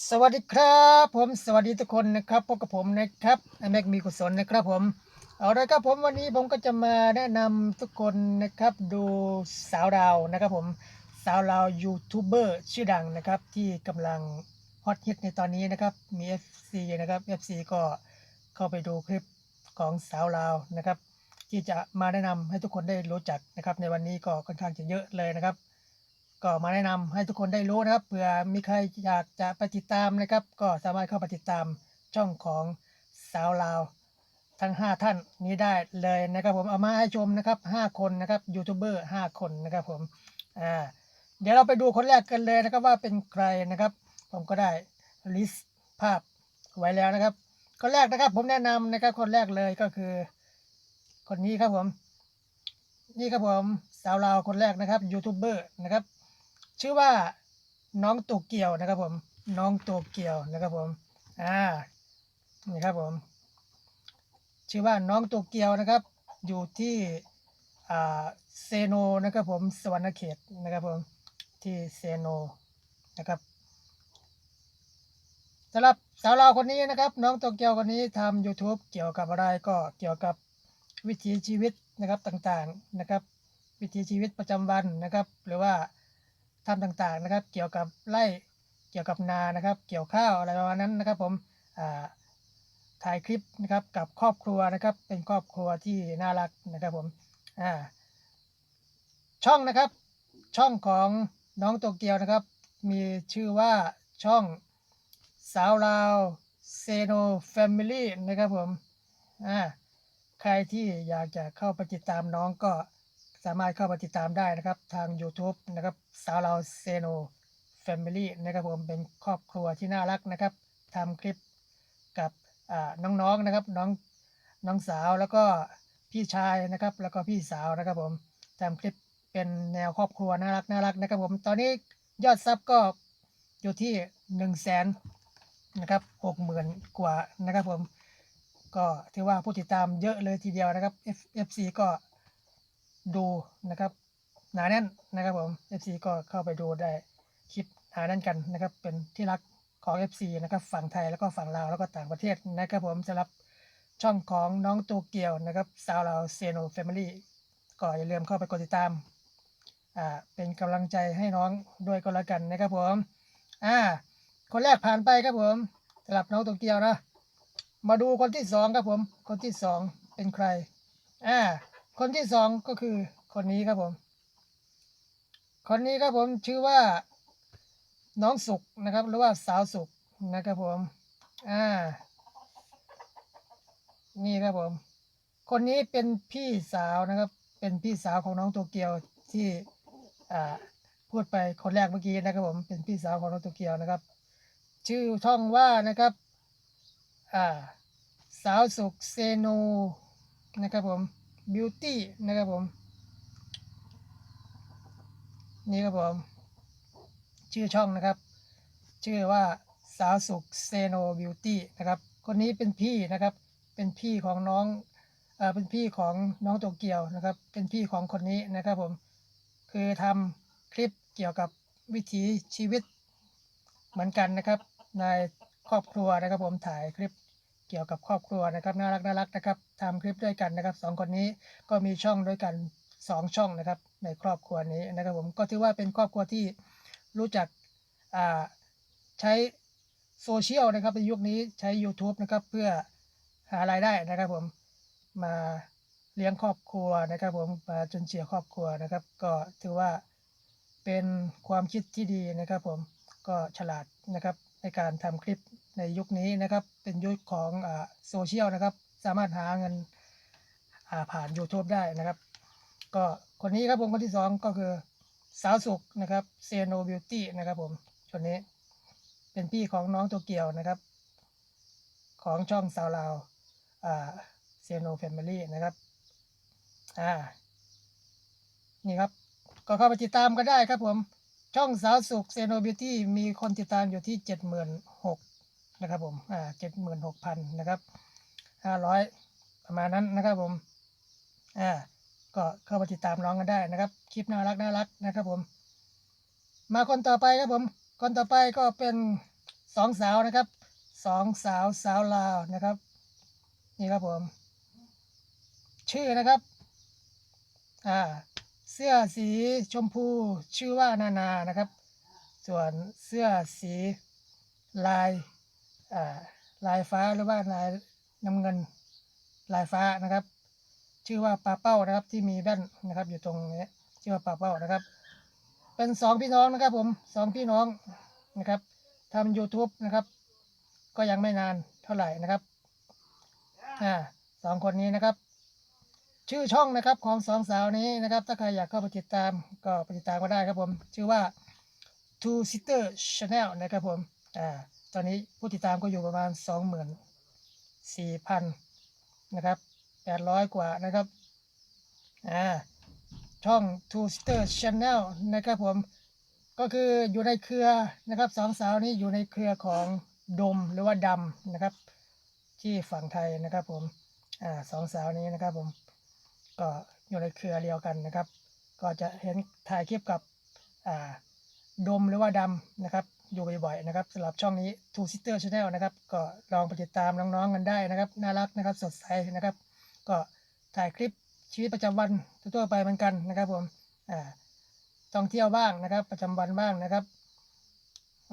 สวัสดีครับผมสวัสดีทุกคนนะครับพบกับผมนะครับไอแม็กมีกุศลนะครับผมเอาละครับผมวันนี้ผมก็จะมาแนะนำทุกคนนะครับดูสาวดาวนะครับผมสาวดาวยูทูบเบอร์ชื่อดังนะครับที่กำลังฮอตฮิตในตอนนี้นะครับมี FC นะครับ FC ก็เข้าไปดูคลิปของสาวลาวนะครับ ที่จะมาแนะนำให้ทุกคนได้รู้จักนะครับในวันนี้ก็ค่อนข้างจะเยอะเลยนะครับ ก็มาแนะนำให้ทุกคนได้รู้นะครับ เผื่อมีใครอยากจะไปติดตามนะครับ ก็สามารถเข้าไปติดตามช่องของสาวลาวทั้ง 5 ท่านนี้ได้เลยนะครับผมเอามาให้ชมนะครับ 5 คนนะครับยูทูบเบอร์5คนนะครับผมอ่าเดี๋ยวเราไปดูคนแรกกันเลยนะครับว่าเป็นใครนะครับ ผมก็ได้ลิสต์ภาพไว้แล้วนะครับคนแรกนะครับผมแนะนำนะครับคนแรกเลยก็คือ คนนี้ครับผม นี่ครับผมสาวลาวคนแรกนะครับยูทูบเบอร์นะครับ ชื่อว่าน้องโตเกียวนะครับผม น้องโตเกียวนะครับผม อ่า นี่ครับผม ชื่อว่าน้องโตเกียวนะครับ อยู่ที่อ่าเซโนนะครับผม สวรรณเขตนะครับผม ที่เซโนนะครับสำหรับสาวเราคนนี้นะครับ น้องโตเกียวคนนี้ทำ YouTube เกี่ยวกับอะไรก็เกี่ยวกับวิถีชีวิตนะครับต่างๆนะครับ วิถีชีวิตประจำวันนะครับ หรือว่า ทำต่างๆนะครับ เกี่ยวกับไร่เกี่ยวกับนานะครับ เกี่ยวข้าวอะไรประมาณนั้นนะครับ ผมถ่ายคลิปนะครับกับครอบครัวนะครับ เป็นครอบครัวที่น่ารักนะครับผมช่องนะครับ ช่องของน้องโตเกียวนะครับ มีชื่อว่าช่องสาวลาวเซโนแฟมิลี่นะครับผมใครที่อยากจะเข้าไปติดตามน้องก็ สามารถเข้าไปติดตามได้นะครับ ทาง YouTube นะครับสาวเราเซโนแฟมิลี่นะครับผมเป็นครอบครัวที่น่ารักนะครับทำคลิปกับน้องๆนะครับน้องน้องสาวแล้วก็พี่ชายนะครับ แล้วก็พี่สาวนะครับผมทำคลิปเป็นแนวครอบครัวน่ารักน่ารักนะครับผมตอนนี้ยอดซับก็อยู่ที่หนึ่งแสนนะครับหกหมื่นกว่านะครับผมก็ถือว่าผู้ติดตามเยอะเลยทีเดียวนะครับ F FC ก็ ดูนะครับหนาแน่นนะครับผม FC ก็เข้าไปดูได้คลิปหนาแน่นกันนะครับ เป็นที่รักของ FC นะครับฝั่งไทยแล้วก็ฝั่งลาวแล้วก็ต่างประเทศนะครับผมสำหรับช่องของน้องโตเกียวนะครับสาวลาวเซโนแฟมิลี่ก็อย่าลืมเข้าไปกดติดตามอ่าเป็นกำลังใจให้น้องด้วยก็แล้วกันนะครับผมอ่าคนแรกผ่านไปครับผมสำหรับน้องโตเกียวนะมาดูคนที่สองครับผม คนที่สองเป็นใครอ่า คนที่สองก็คือคนนี้ครับผม คนนี้ครับผมชื่อว่า น้องสุกนะครับ หรือว่าสาวสุกนะครับผม อ่า นี่ครับผม คนนี้เป็นพี่สาวนะครับ เป็นพี่สาวของน้องโตเกียวที่ อ่า พูดไปคนแรกเมื่อกี้นะครับผม เป็นพี่สาวของน้องโตเกียวนะครับ ชื่อช่องว่านะครับ อ่า สาวสุขเซโนนะครับผม บิวตี้นะครับผม นี่ครับผม ชื่อช่องนะครับ ชื่อว่าสาวสุขเซโนบิวตี้นะครับ คนนี้เป็นพี่นะครับ เป็นพี่ของน้องเอ่อเป็นพี่ของน้องโตเกียวนะครับ เป็นพี่ของคนนี้นะครับผม คือทำคลิปเกี่ยวกับวิถีชีวิตเหมือนกันนะครับ ในครอบครัวนะครับผมถ่ายคลิป เกี่ยวกับครอบครัวนะครับน่ารักน่ารักนะครับทำคลิปด้วยกันนะครับสองคนนี้ก็มีช่องด้วยกันสองช่องนะครับในครอบครัวนี้นะครับผมก็ถือว่าเป็นครอบครัวที่รู้จักใช้โซเชียลนะครับในยุคนี้ใช้ YouTube นะครับเพื่อหารายได้นะครับผมมาเลี้ยงครอบครัวนะครับผมมาจนเจียครอบครัวนะครับ ก็ถือว่าเป็นความคิดที่ดีนะครับผมก็ฉลาดนะครับในการทำคลิป ในยุคนี้นะครับเป็นยุคของอโซเชียลนะครับ สามารถหาเงินผ่าน YouTube ได้นะครับ ก็คนนี้ครับผมคนที่สองก็คือสาวสุกนะครับเซโนบิวตี้นะครับผมคนนี้เป็นพี่ของน้องโตเกียวนะครับ ของช่องสาวลาวอ่าเซโนแฟมิลี่นะครับอ่านี่ครับ ก็เข้าไปติดตามก็ได้ครับผม ช่องสาวสุขเซโนบิวตี้มีคนติดตามอยู่ที่เจ็ดหมื่นหก นะครับผมอ่าเจ็ดหมื่นหกพันนะครับห้าร้อยประมาณนั้นนะครับผมอ่าก็เข้าไปติดตามน้องกันได้นะครับ คลิปน่ารักน่ารักนะครับผม มาคนต่อไปครับผม คนต่อไปก็เป็นสองสาวนะครับสองสาวสาวลาวนะครับ นี่ครับผม ชื่อนะครับอ่าเสื้อสีชมพูชื่อว่านานานะครับ ส่วนเสื้อสีลาย ลายฟ้าหรือว่าลายน้ำเงินลายฟ้านะครับ ชื่อว่าปลาเป้านะครับที่มีแว่นนะครับ อยู่ตรงนี้ชื่อว่าปลาเป้านะครับ เป็นสองพี่น้องนะครับผมสองพี่น้องนะครับทำ YouTube นะครับ ก็ยังไม่นานเท่าไหร่นะครับอ่าสองคนนี้นะครับ ชื่อช่องนะครับของสองสาวนี้นะครับ ถ้าใครอยากเข้าไปติดตามก็ไปติดตามก็ได้ครับผม ชื่อว่า Two Sister Channel นะครับผมอ่า ตอนนี้ผู้ติดตามก็อยู่ประมาณสองหมื่นสี่พันนะครับแปดร้อยกว่านะครับ อ่า ช่อง Two Sister Channel นะครับผม ก็คืออยู่ในเครือนะครับสองสาวนี้อยู่ในเครือของดมหรือว่าดำนะครับ ที่ฝั่งไทยนะครับผม อ่าสองสาวนี้นะครับผม ก็อยู่ในเครือเดียวกันนะครับ ก็จะเห็นถ่ายคลิปกับ อ่าดมหรือว่าดำนะครับ อยู่บ่อยๆนะครับสำหรับช่องนี้ Two Sister Channel นะครับก็ลองไปติดตามน้องๆกันได้นะครับ น่ารักนะครับสดใสนะครับ ก็ถ่ายคลิปชีวิตประจำวันทั่วๆไปเหมือนกันนะครับผมอ่าท่องเที่ยวบ้างนะครับ ประจำวันบ้างนะครับ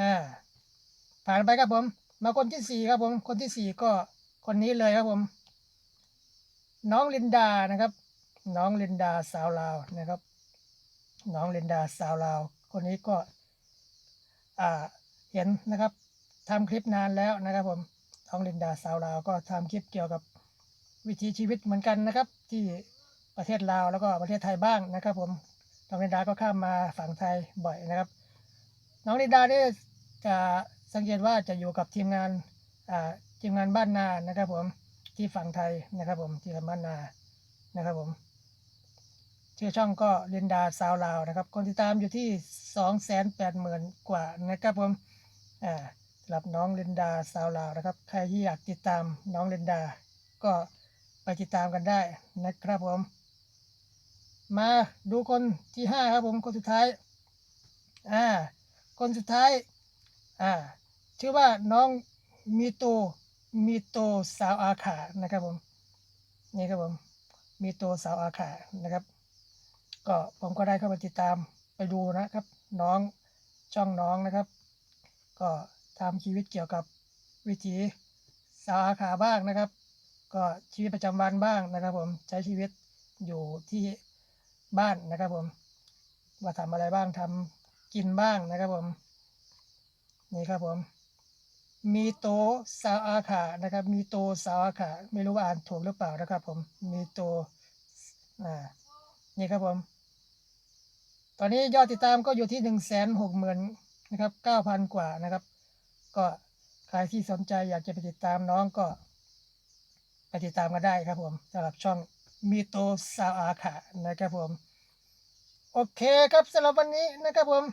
อ่าผ่านไปครับผม มาคนที่สี่ครับผม คนที่สี่ก็คนนี้เลยครับผม น้องลินดานะครับ น้องลินดาสาวลาวนะครับ น้องลินดาสาวลาว คนนี้ก็ เห็นนะครับทำคลิปนานแล้วนะครับผมน้องลินดาสาวลาวก็ทำคลิปเกี่ยวกับวิถีชีวิตเหมือนกันนะครับ ที่ประเทศลาวแล้วก็ประเทศไทยบ้างนะครับผมน้องลินดาก็ข้ามมาฝั่งไทยบ่อยนะครับ น้องลินดาเนี่ยจะสังเกตว่าจะอยู่กับทีมงานทีมงานบ้านนานะครับผมที่ฝั่งไทยนะครับผมที่บ้านนานะครับผม ชื่อช่องก็ลินดาสาวลาวนะครับ คนติดตามอยู่ที่สองแสนแปดหมื่นกว่านะครับผมอ่าสำหรับน้องลินดาสาวลาวนะครับ ใครที่อยากติดตามน้องลินดา ก็ไปติดตามกันได้นะครับผม มาดูคนที่ห้าครับผม คนสุดท้าย อ่า คนสุดท้าย อ่า ชื่อว่าน้องมีโต มีโตสาวอาขานะครับผม นี่ครับผม มีโตสาวอาขานะครับ ก็ผมก็ได้เข้าไปติดตามไปดูนะครับ น้องช่องน้องนะครับ ก็ทำชีวิตเกี่ยวกับวิถีสาวอาขาบ้างนะครับ ก็ชีวิตประจำวันบ้างนะครับ ผมใช้ชีวิตอยู่ที่บ้านนะครับผมว่าทำอะไรบ้างทำกินบ้างนะครับผมนี่ครับผม มีโตซาวอาขานะครับ มีโตซาวอาขาไม่รู้ว่าอ่านถูกหรือเปล่านะครับ ผมมีโตอ่านี่ครับผม ตอนนี้ยอดติดตามก็อยู่ที่หนึ่งแสนหกหมื่นนะครับเก้าพันกว่านะครับ ก็ใครที่สนใจอยากจะไปติดตามน้องก็ไปติดตามกันได้ครับผมสำหรับช่องมีโตซาวอาขานะครับผม โอเคครับสำหรับวันนี้นะครับผม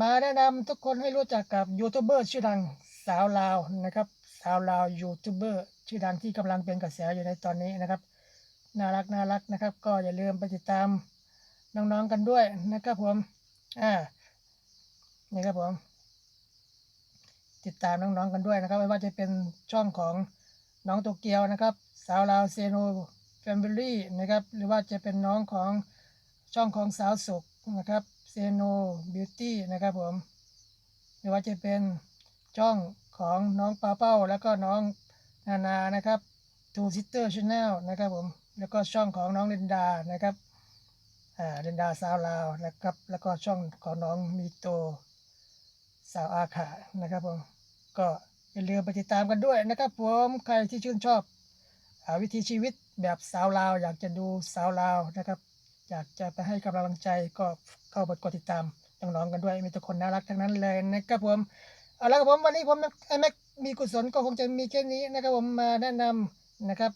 มาแนะนำทุกคนให้รู้จักกับยูทูบเบอร์ชื่อดังสาวลาวนะครับ สาวลาวยูทูบเบอร์ชื่อดังที่กำลังเป็นกระแสอยู่ในตอนนี้นะครับ น่ารักน่ารักนะครับ ก็อย่าลืมไปติดตาม น้องๆกันด้วยนะครับผม อ่า นี่ครับผม ติดตามน้องๆกันด้วยนะครับ ไม่ว่าจะเป็นช่องของน้องโตเกียวนะครับ สาวลาวเซโนแฟมิลี่นะครับ หรือว่าจะเป็นน้องของช่องของสาวสุขนะครับเซโนบิวตี้นะครับผม หรือว่าจะเป็นช่องของน้องปาเป้า แล้วก็น้องนานานะครับ Two Sister Channel นะครับผม แล้วก็ช่องของน้องลินดานะครับ อ่าลินดาสาวลาวนะครับ แล้วก็ช่องของน้องมีโตสาวอาขานะครับผมก็อย่าลืมไปติดตามกันด้วยนะครับผมใครที่ชื่นชอบอวิถีชีวิตแบบสาวลาว อยากจะดูสาวลาวนะครับ อยากจะไปให้กำลังใจก็เข้าไปกดติดตามน้องๆกันด้วยมีแต่คนน่ารักทั้งนั้นเลยนะครับผมเอาละครับผมวันนี้ผมไอแม็กมีกุศลก็คงจะมีแค่นี้นะครับผมมาแนะนำนะครับ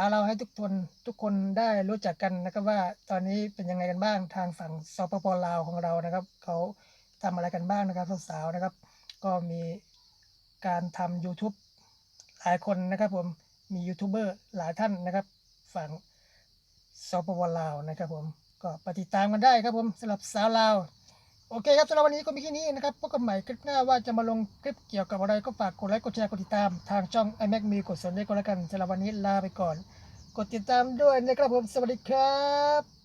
าวเราให้ทุกคนทุกคนได้รู้จักกันนะครับว่าตอนนี้เป็นยังไงกันบ้างทางฝั่งสปปลาวของเรานะครับเขาทำอะไรกันบ้างนะครับสาวๆนะครับ ก็มีการทำ YouTube หลายคนนะครับผมมียูทูบเบอร์หลายท่านนะครับ ฝั่งสปปลาวนะครับผมก็ปฏิตามกันได้ครับผมสำหรับสาวลาว โอเคครับสำหรับวันนี้ก็มีแค่นี้นะครับพบกันใหม่คลิปหน้าว่าจะมาลงคลิปเกี่ยวกับอะไรก็ฝากกดไลค์กดแชร์กดติดตามทางช่อง iMac มีกดสนใจก็แล้วกันสำหรับวันนี้ลาไปก่อน กดติดตามด้วยนะครับผมสวัสดีครับ